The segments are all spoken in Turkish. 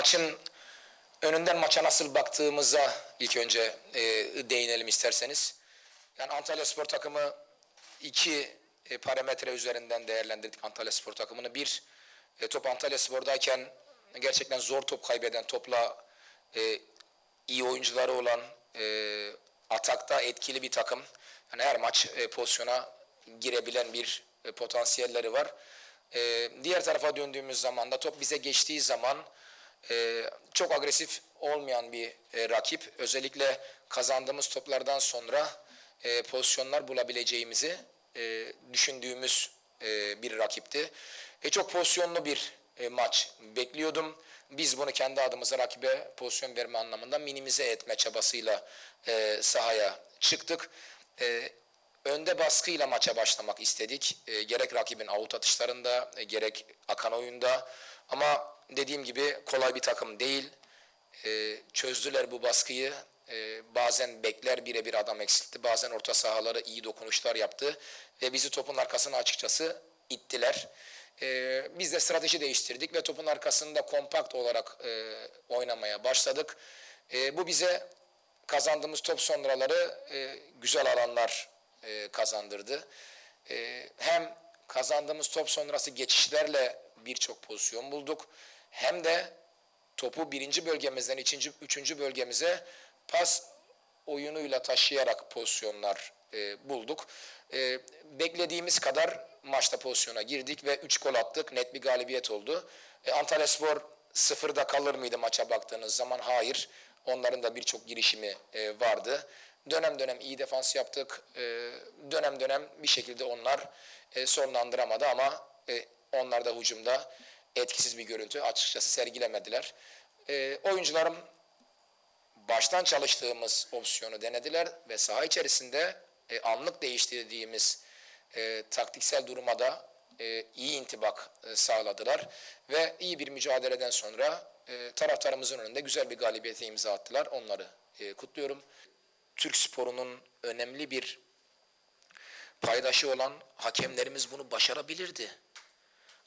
maçın önünden maça nasıl baktığımıza ilk önce e, değinelim isterseniz. Yani Antalya Spor takımı iki e, parametre üzerinden değerlendirdik Antalya Spor takımını. Bir, e, top Antalya Spor'dayken gerçekten zor top kaybeden, topla e, iyi oyuncuları olan, e, atakta etkili bir takım. Yani her maç e, pozisyona girebilen bir e, potansiyelleri var. E, diğer tarafa döndüğümüz zaman da top bize geçtiği zaman e, çok agresif olmayan bir e, rakip. Özellikle kazandığımız toplardan sonra e, pozisyonlar bulabileceğimizi e, düşündüğümüz e, bir rakipti. E, çok pozisyonlu bir e, maç bekliyordum. Biz bunu kendi adımıza rakibe pozisyon verme anlamında minimize etme çabasıyla e, sahaya çıktık. E, önde baskıyla maça başlamak istedik. E, gerek rakibin avut atışlarında, e, gerek akan oyunda. Ama dediğim gibi kolay bir takım değil. E, çözdüler bu baskıyı. E, bazen bekler birebir adam eksiltti. Bazen orta sahaları iyi dokunuşlar yaptı. Ve bizi topun arkasına açıkçası ittiler. E, biz de strateji değiştirdik ve topun arkasında kompakt olarak e, oynamaya başladık. E, bu bize kazandığımız top sonraları e, güzel alanlar e, kazandırdı. E, hem kazandığımız top sonrası geçişlerle birçok pozisyon bulduk. Hem de topu birinci bölgemizden ikinci, üçüncü bölgemize pas oyunuyla taşıyarak pozisyonlar e, bulduk. E, beklediğimiz kadar maçta pozisyona girdik ve 3 gol attık. Net bir galibiyet oldu. E, Antalya Spor sıfırda kalır mıydı maça baktığınız zaman? Hayır. Onların da birçok girişimi e, vardı. Dönem dönem iyi defans yaptık. E, dönem dönem bir şekilde onlar e, sonlandıramadı ama e, onlar da hücumda etkisiz bir görüntü açıkçası sergilemediler. E, oyuncularım baştan çalıştığımız opsiyonu denediler ve saha içerisinde e, anlık değiştirdiğimiz e, taktiksel duruma da e, iyi intibak e, sağladılar ve iyi bir mücadeleden sonra e, taraftarımızın önünde güzel bir galibiyete imza attılar. Onları e, kutluyorum. Türk sporunun önemli bir paydaşı olan hakemlerimiz bunu başarabilirdi.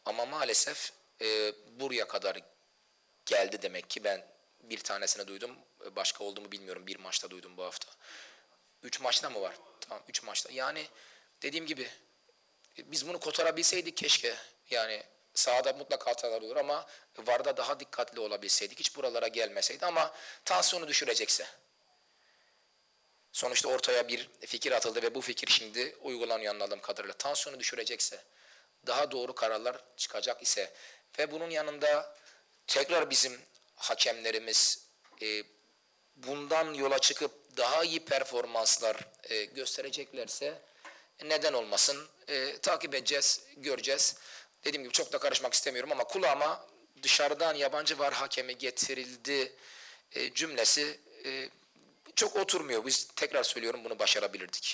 Ama maalesef e, buraya kadar geldi demek ki ben bir tanesini duydum. Başka oldu mu bilmiyorum. Bir maçta duydum bu hafta. Üç maçta mı var? Tamam üç maçta. Yani dediğim gibi e, biz bunu kotarabilseydik keşke. Yani sahada mutlaka hatalar olur ama VAR'da daha dikkatli olabilseydik. Hiç buralara gelmeseydi ama tansiyonu düşürecekse. Sonuçta ortaya bir fikir atıldı ve bu fikir şimdi uygulanıyor anladığım kadarıyla. Tansiyonu düşürecekse, daha doğru kararlar çıkacak ise ve bunun yanında tekrar bizim hakemlerimiz e, bundan yola çıkıp daha iyi performanslar e, göstereceklerse neden olmasın? E, takip edeceğiz, göreceğiz. Dediğim gibi çok da karışmak istemiyorum ama kulağıma dışarıdan yabancı var hakemi getirildi e, cümlesi e, çok oturmuyor. Biz tekrar söylüyorum bunu başarabilirdik.